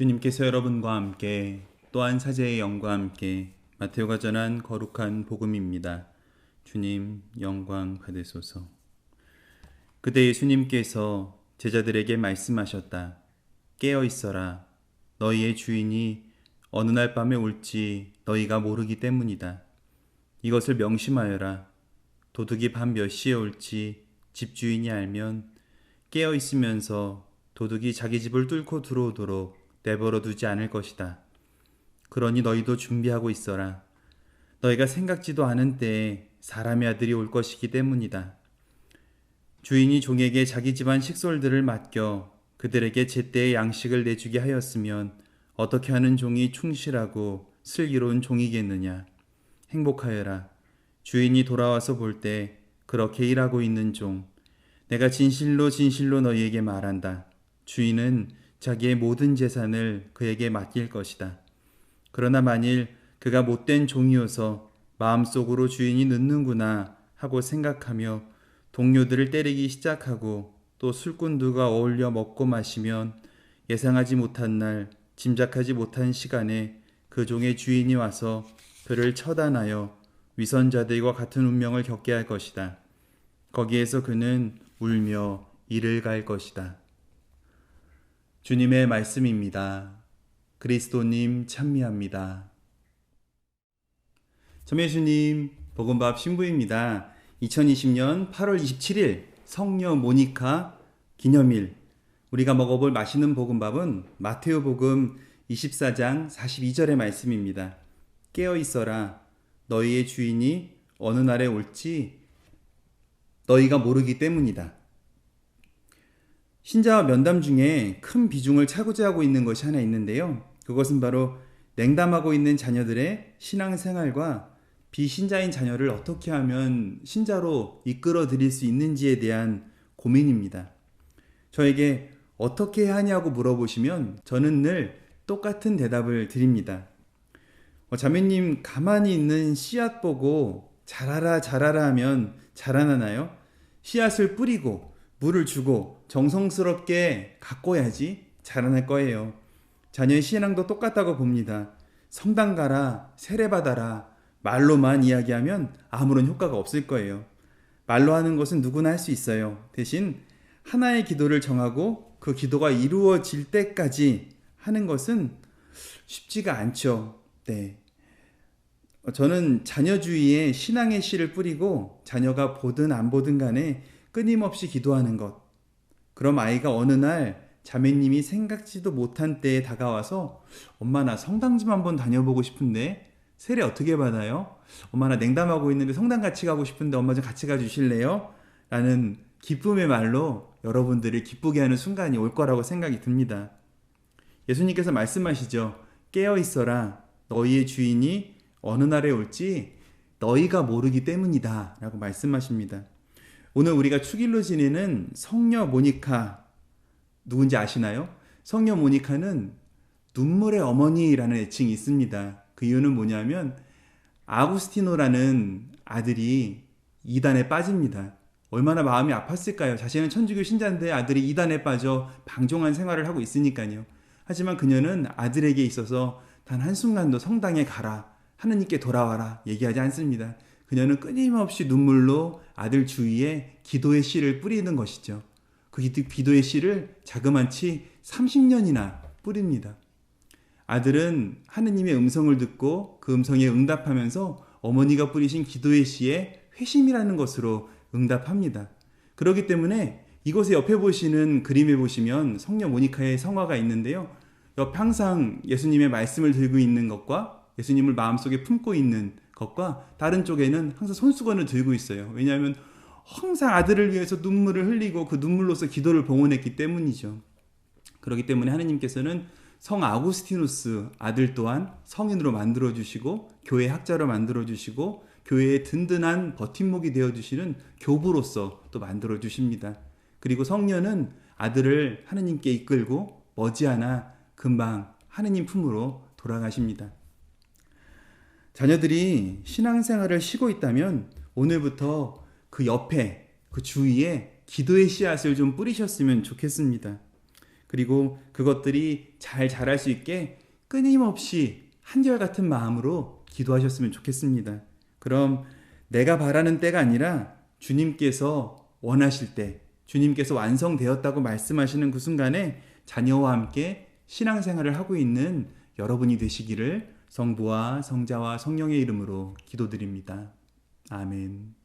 주님께서 여러분과 함께 또한 사제의 영과 함께 마테오가 전한 거룩한 복음입니다. 주님 영광 받으소서. 그때 예수님께서 제자들에게 말씀하셨다. 깨어 있어라. 너희의 주인이 어느 날 밤에 올지 너희가 모르기 때문이다. 이것을 명심하여라. 도둑이 밤 몇 시에 올지 집주인이 알면 깨어 있으면서 도둑이 자기 집을 뚫고 들어오도록 내버려 두지 않을 것이다. 그러니 너희도 준비하고 있어라. 너희가 생각지도 않은 때에 사람의 아들이 올 것이기 때문이다. 주인이 종에게 자기 집안 식솔들을 맡겨 그들에게 제때의 양식을 내주게 하였으면 어떻게 하는 종이 충실하고 슬기로운 종이겠느냐. 행복하여라. 주인이 돌아와서 볼 때 그렇게 일하고 있는 종. 내가 진실로 진실로 너희에게 말한다. 주인은 자기의 모든 재산을 그에게 맡길 것이다. 그러나 만일 그가 못된 종이어서 마음속으로 주인이 늦는구나 하고 생각하며 동료들을 때리기 시작하고 또 술꾼들과 어울려 먹고 마시면 예상하지 못한 날, 짐작하지 못한 시간에 그 종의 주인이 와서 그를 처단하여 위선자들과 같은 운명을 겪게 할 것이다. 거기에서 그는 울며 이를 갈 것이다. 주님의 말씀입니다. 그리스도님 찬미합니다. 점예수님 복음밥 신부입니다. 2020년 8월 27일 성녀 모니카 기념일 우리가 먹어볼 맛있는 복음밥은 마테오 복음 24장 42절의 말씀입니다. 깨어 있어라 너희의 주인이 어느 날에 올지 너희가 모르기 때문이다. 신자와 면담 중에 큰 비중을 차고지하고 있는 것이 하나 있는데요. 그것은 바로 냉담하고 있는 자녀들의 신앙생활과 비신자인 자녀를 어떻게 하면 신자로 이끌어 드릴 수 있는지에 대한 고민입니다. 저에게 어떻게 하냐고 물어보시면 저는 늘 똑같은 대답을 드립니다. 어, 자매님 가만히 있는 씨앗 보고 자라라 자라라 하면 자라나나요? 씨앗을 뿌리고 물을 주고 정성스럽게 가꿔야지 자라날 거예요. 자녀의 신앙도 똑같다고 봅니다. 성당 가라, 세례 받아라, 말로만 이야기하면 아무런 효과가 없을 거예요. 말로 하는 것은 누구나 할 수 있어요. 대신 하나의 기도를 정하고 그 기도가 이루어질 때까지 하는 것은 쉽지가 않죠. 네. 저는 자녀 주위에 신앙의 씨를 뿌리고 자녀가 보든 안 보든 간에 끊임없이 기도하는 것. 그럼 아이가 어느 날 자매님이 생각지도 못한 때에 다가와서 엄마 나 성당 좀 한번 다녀보고 싶은데 세례 어떻게 받아요? 엄마 나 냉담하고 있는데 성당 같이 가고 싶은데 엄마 좀 같이 가 주실래요? 라는 기쁨의 말로 여러분들을 기쁘게 하는 순간이 올 거라고 생각이 듭니다. 예수님께서 말씀하시죠. 깨어 있어라. 너희의 주인이 어느 날에 올지 너희가 모르기 때문이다. 라고 말씀하십니다. 오늘 우리가 축일로 지내는 성녀 모니카 누군지 아시나요? 성녀 모니카는 눈물의 어머니라는 애칭이 있습니다. 그 이유는 뭐냐면 아구스티노라는 아들이 이단에 빠집니다. 얼마나 마음이 아팠을까요? 자신은 천주교 신자인데 아들이 이단에 빠져 방종한 생활을 하고 있으니까요. 하지만 그녀는 아들에게 있어서 단 한순간도 성당에 가라, 하느님께 돌아와라 얘기하지 않습니다. 그녀는 끊임없이 눈물로 아들 주위에 기도의 씨를 뿌리는 것이죠. 그 기도의 씨를 자그만치 30년이나 뿌립니다. 아들은 하느님의 음성을 듣고 그 음성에 응답하면서 어머니가 뿌리신 기도의 씨에 회심이라는 것으로 응답합니다. 그렇기 때문에 이곳에 옆에 보시는 그림에 보시면 성녀 모니카의 성화가 있는데요. 옆 항상 예수님의 말씀을 들고 있는 것과 예수님을 마음속에 품고 있는 것과 다른 쪽에는 항상 손수건을 들고 있어요. 왜냐하면 항상 아들을 위해서 눈물을 흘리고 그 눈물로서 기도를 봉헌했기 때문이죠. 그렇기 때문에 하느님께서는 성 아구스티누스 아들 또한 성인으로 만들어 주시고 교회 학자로 만들어 주시고 교회의 든든한 버팀목이 되어 주시는 교부로서 또 만들어 주십니다. 그리고 성녀는 아들을 하느님께 이끌고 머지않아 금방 하느님 품으로 돌아가십니다. 자녀들이 신앙생활을 쉬고 있다면 오늘부터 그 옆에 그 주위에 기도의 씨앗을 좀 뿌리셨으면 좋겠습니다. 그리고 그것들이 잘 자랄 수 있게 끊임없이 한결같은 마음으로 기도하셨으면 좋겠습니다. 그럼 내가 바라는 때가 아니라 주님께서 원하실 때, 주님께서 완성되었다고 말씀하시는 그 순간에 자녀와 함께 신앙생활을 하고 있는 여러분이 되시기를 성부와 성자와 성령의 이름으로 기도드립니다. 아멘.